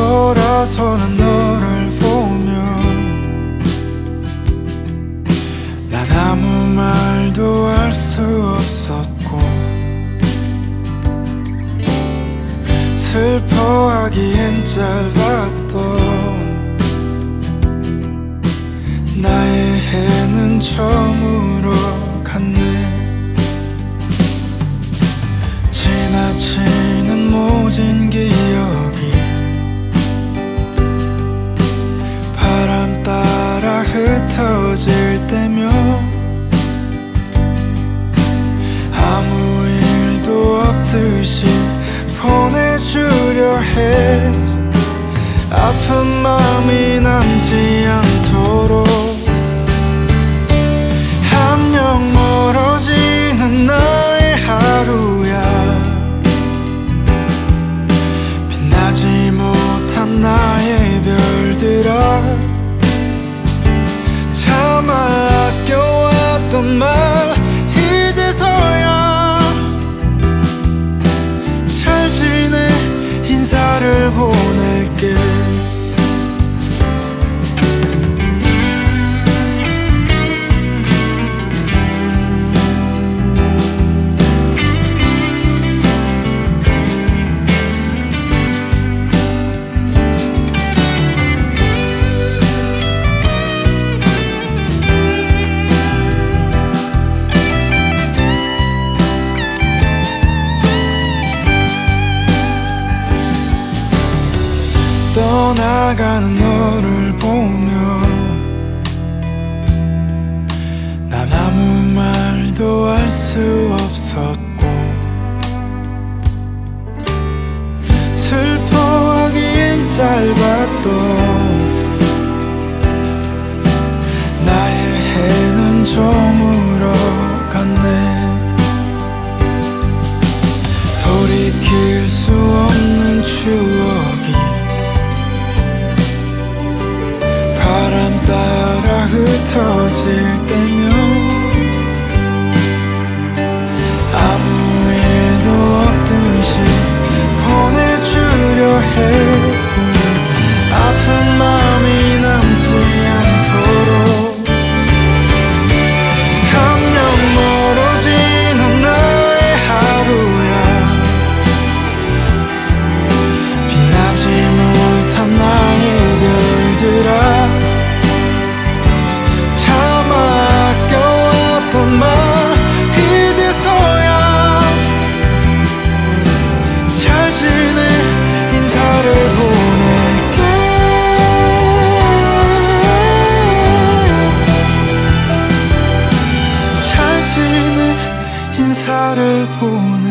돌아서는 너를 보면 난 아무 말도 할 수 없었고 슬퍼하기엔 짧았던 나의 해는 처음 인사를 고 나가는 너를 보며 난 아무 말도 할 수 없었고 슬퍼하기엔 짧았던 나를 보낼게.